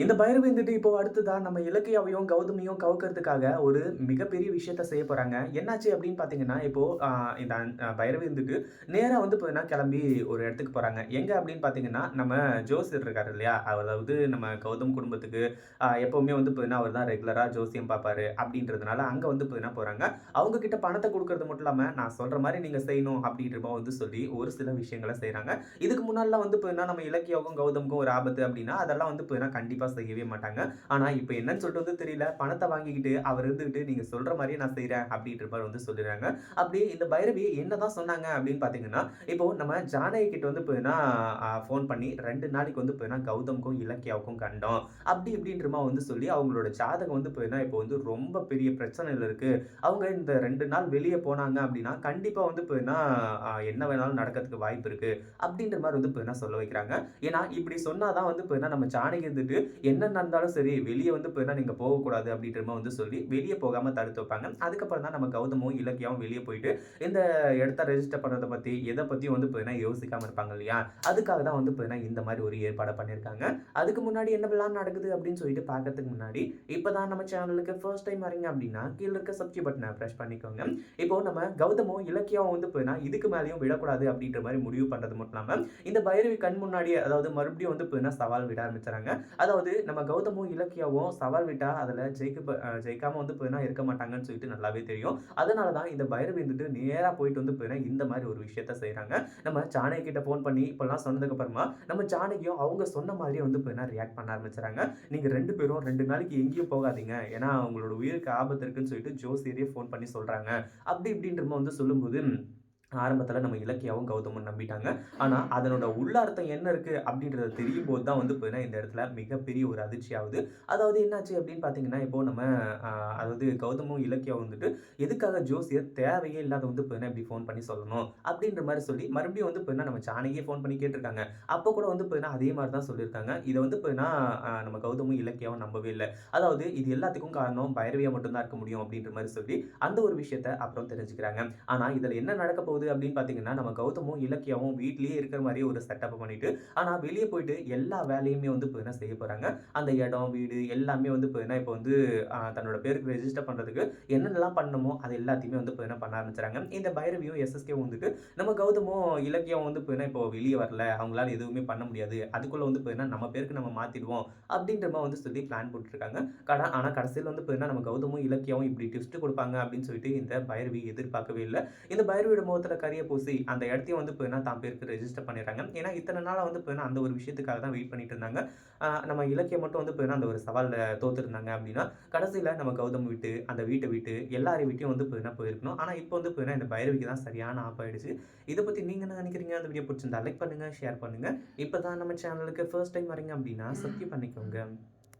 இந்த பைரவி இருந்துட்டு இப்போ அடுத்ததான் நம்ம இலக்கியாவையும் கௌதமியும் கவுக்கிறதுக்காக ஒரு மிகப்பெரிய விஷயத்த செய்ய போகிறாங்க என்னாச்சு அப்படின்னு பார்த்தீங்கன்னா இப்போது இந்த அஹ், பைரவி நேராக வந்து பார்த்தீங்கன்னா கிளம்பி ஒரு இடத்துக்கு போகிறாங்க எங்கே அப்படின்னு பார்த்தீங்கன்னா நம்ம ஜோசியர் இருக்காரு இல்லையா? அதாவது நம்ம கௌதம் குடும்பத்துக்கு எப்போவுமே வந்து பார்த்தீங்கன்னா அவர் தான் ரெகுலராக ஜோசியம் பார்ப்பாரு அப்படின்றதுனால அங்கே வந்து பார்த்தீங்கன்னா போகிறாங்க அவங்க கிட்ட பணத்தை கொடுக்கறது மட்டும் இல்லாமல் நான் சொல்கிற மாதிரி நீங்கள் செய்யணும் அப்படின்ற வந்து சொல்லி ஒரு சில விஷயங்களை செய்கிறாங்க இதுக்கு முன்னாடிலாம் வந்து பார்த்தீங்கன்னா நம்ம இலக்கியாவுக்கும் கௌதமுக்கும் ஒரு ஆபத்து அப்படின்னா அதெல்லாம் வந்து பார்த்தீங்கன்னா கண்டிப்பா செய்யவே மாட்டாங்க. ஆனா இப்போ என்னன்னு சொல்லிட்டு வந்து தெரியல. பணத்தை வாங்கிக்கிட்டு அவர் இருந்துகிட்டு நீங்க சொல்ற மாதிரியே நான் செய்கிறேன் அப்படின்ற மாதிரி வந்து சொல்லிடுறாங்க. அப்படியே இந்த பைரவி என்னதான் சொன்னாங்க அப்படின்னு பார்த்தீங்கன்னா இப்போ நம்ம ஜானகி கிட்ட வந்து பார்த்தீங்கன்னா ஃபோன் பண்ணி ரெண்டு நாளைக்கு வந்து பார்த்தீங்கன்னா கௌதமுக்கும் இலக்கியாவுக்கும் கண்டோம். அப்படி இப்படின்ற மாதிரி வந்து சொல்லி அவங்களோட ஜாதகம் வந்து பார்த்தீங்கன்னா இப்போ வந்து ரொம்ப பெரிய பிரச்சனையில் இருக்கு. அவங்க இந்த ரெண்டு நாள் வெளியே போனாங்க அப்படின்னா கண்டிப்பாக வந்து பார்த்தீங்கன்னா என்ன வேணாலும் நடக்கிறதுக்கு வாய்ப்பு இருக்கு. அப்படின்ற மாதிரி வந்து பார்த்தீங்கன்னா சொல்ல வைக்கிறாங்க. ஏன்னா இப்படி சொன்னாதான் வந்து பார்த்தீங்கன்னா நம்ம ஜானகி இருந்துட்டு என்ன நடந்தாலும் சரி வெளியே வந்து பார்த்தீங்கன்னா நீங்கள் போகக்கூடாது அப்படின்ற மாதிரி வந்து சொல்லி வெளியே போகாமல் தடுத்து வைப்பாங்க. அதுக்கப்புறம் தான் நம்ம கௌதமும் இலக்கியாவும் வெளியே போயிட்டு இந்த இடத்த ரெஜிஸ்டர் பண்ணுறதை பற்றி எதை பற்றியும் வந்து போயினா யோசிக்காமல் இருப்பாங்க இல்லையா? அதுக்காக தான் வந்து போயினா இந்த மாதிரி ஒரு ஏற்பாடை பண்ணியிருக்காங்க. அதுக்கு முன்னாடி என்ன பிளான் நடக்குது அப்படின்னு சொல்லிட்டு பார்க்கறதுக்கு முன்னாடி இப்போ தான் நம்ம சேனலுக்கு ஃபர்ஸ்ட் டைம் வரீங்க அப்படின்னா கீழே இருக்க சப்ஸ்கிரைப் பட்டனை ப்ரெஸ் பண்ணிக்கோங்க. இப்போ நம்ம கௌதமும் இலக்கியாவும் வந்து போயினா இதுக்கு மேலேயும் விடக்கூடாது அப்படின்ற மாதிரி முடிவு பண்ணுறது மட்டும் இல்லாமல் இந்த பைரவி கண் முன்னாடியே அதாவது மறுபடியும் வந்து போயினா சவால் விட ஆரம்பிச்சுறாங்க அதாவது நம்ம கௌதமும் இலக்கியாவும் சவால் விட்டால் அதில் ஜெயிக்க ஜெயிக்காமல் வந்து போயினா இருக்க மாட்டாங்கன்னு சொல்லிட்டு நல்லாவே தெரியும். அதனால தான் இந்த பைரவி வந்துட்டு நேராக போயிட்டு வந்து போயினா இந்த மாதிரி ஒரு விஷயத்த செய்கிறாங்க நம்ம ஜானகி கிட்ட ஃபோன் பண்ணி இப்போல்லாம் சொன்னதுக்கப்புறமா நம்ம ஜானகியும் அவங்க சொன்ன மாதிரியே வந்து போயினா ரியாக்ட் பண்ண ஆரம்பிச்சுறாங்க. நீங்கள் ரெண்டு பேரும் ரெண்டு நாளைக்கு எங்கேயும் போகாதீங்க. ஏன்னா அவங்களோட உயிருக்கு ஆபத்து இருக்குன்னு சொல்லிட்டு ஜோசியரே ஃபோன் பண்ணி சொல்கிறாங்க அப்படி இப்படின்றமா வந்து சொல்லும்போது ஆரம்பத்தில் நம்ம இலக்கியாவும் கௌதமும் நம்பிட்டாங்க. ஆனால் அதனோட உள்ளார்த்தம் என்ன இருக்குது அப்படின்றத தெரியும் போது தான் வந்து பார்த்தீங்கன்னா இந்த இடத்துல மிகப்பெரிய ஒரு அதிர்ச்சி ஆகுது அதாவது என்னாச்சு அப்படின்னு பார்த்தீங்கன்னா இப்போ நம்ம அதாவது கௌதமும் இலக்கியாவும் வந்துட்டு எதுக்காக ஜோசியர் தேவையே இல்லாத வந்து பார்த்தீங்கன்னா இப்படி ஃபோன் பண்ணி சொல்லணும்? அப்படின்ற மாதிரி சொல்லி மறுபடியும் வந்து பார்த்தீங்கன்னா நம்ம சாணையே ஃபோன் பண்ணி கேட்டிருக்காங்க. அப்போ கூட வந்து பார்த்தீங்கன்னா அதே மாதிரி தான் சொல்லியிருக்காங்க. இதை வந்து பார்த்தீங்கன்னா நம்ம கௌதமும் இலக்கியாவும் நம்பவே இல்லை. அதாவது இது எல்லாத்துக்கும் காரணம் பைரவியா மட்டும்தான் இருக்க முடியும் அப்படின்ற மாதிரி சொல்லி அந்த ஒரு விஷயத்த அப்புறம் தெரிஞ்சுக்கிறாங்க. ஆனால் இதில் என்ன நடக்க போகுது அப்படின்னு பார்த்தீங்கன்னா நம்ம கௌதமும் இலக்கியாவும் வீட்லேயே இருக்கிற மாதிரி ஒரு செட்டப் பண்ணிட்டு ஆனால் வெளியே போயிட்டு எல்லா வேலையுமே வந்து இப்போ செய்ய போகிறாங்க அந்த இடம் வீடு எல்லாமே வந்து பார்த்தீங்கன்னா இப்போ வந்து தன்னோட பேருக்கு ரெஜிஸ்டர் பண்ணுறதுக்கு என்னென்னலாம் பண்ணணுமோ அது எல்லாத்தையுமே வந்து இப்போ பண்ண ஆரம்பிச்சாங்க இந்த பைரவியும் எஸ்எஸ்கே வந்துட்டு நம்ம கௌதமும் இலக்கியம் வந்து பார்த்தீங்கன்னா இப்போ வெளியே வரல அவங்களால எதுவுமே பண்ண முடியாது அதுக்குள்ளே வந்து பார்த்தீங்கன்னா நம்ம பேருக்கு நம்ம மாற்றிடுவோம் அப்படின்ற மாதிரி வந்து சொல்லி பிளான் போட்டுருக்காங்க. கடை ஆனால் கடைசியில் வந்து பார்த்தீங்கன்னா நம்ம கௌதமும் இலக்கியாவும் இப்படி டிஸ்ட் கொடுப்பாங்க அப்படின்னு சொல்லிட்டு இந்த பைரவி எதிர்பார்க்கவே இல்லை. இந்த பைரவியோட முகத்தில் கரிய பூசி அந்த இடத்தையும் வந்து போயினா தான் பேருக்கு ரெஜிஸ்டர் பண்ணிடுறாங்க. ஏன்னா இத்தனை நாளாக வந்து போயினா அந்த ஒரு விஷயத்துக்காக தான் வெயிட் பண்ணிட்டு இருந்தாங்க. நம்ம இலக்கியம் மட்டும் வந்து போயினா அந்த ஒரு சவாலில் தோத்துருந்தாங்க அப்படின்னா கடைசியில் நம்ம கௌதம் வீட்டு அந்த வீட்டை விட்டு எல்லாரையும் வீட்டையும் வந்து போயினா போயிருக்கணும். ஆனால் இப்போ வந்து பார்த்தீங்கன்னா இந்த பைரவிக்கு தான் சரியான ஆப் ஆயிடுச்சு. இதை பற்றி நீங்கள் என்ன நினைக்கிறீங்க? அந்த வீடியோ பிடிச்சிருந்தா லைக் பண்ணுங்கள் ஷேர் பண்ணுங்கள் இப்போ தான் நம்ம சேனலுக்கு ஃபர்ஸ்ட் டைம் வரீங்க அப்படின்னா சப்ஸ்கிரைப் பண்ணிக்கோங்க.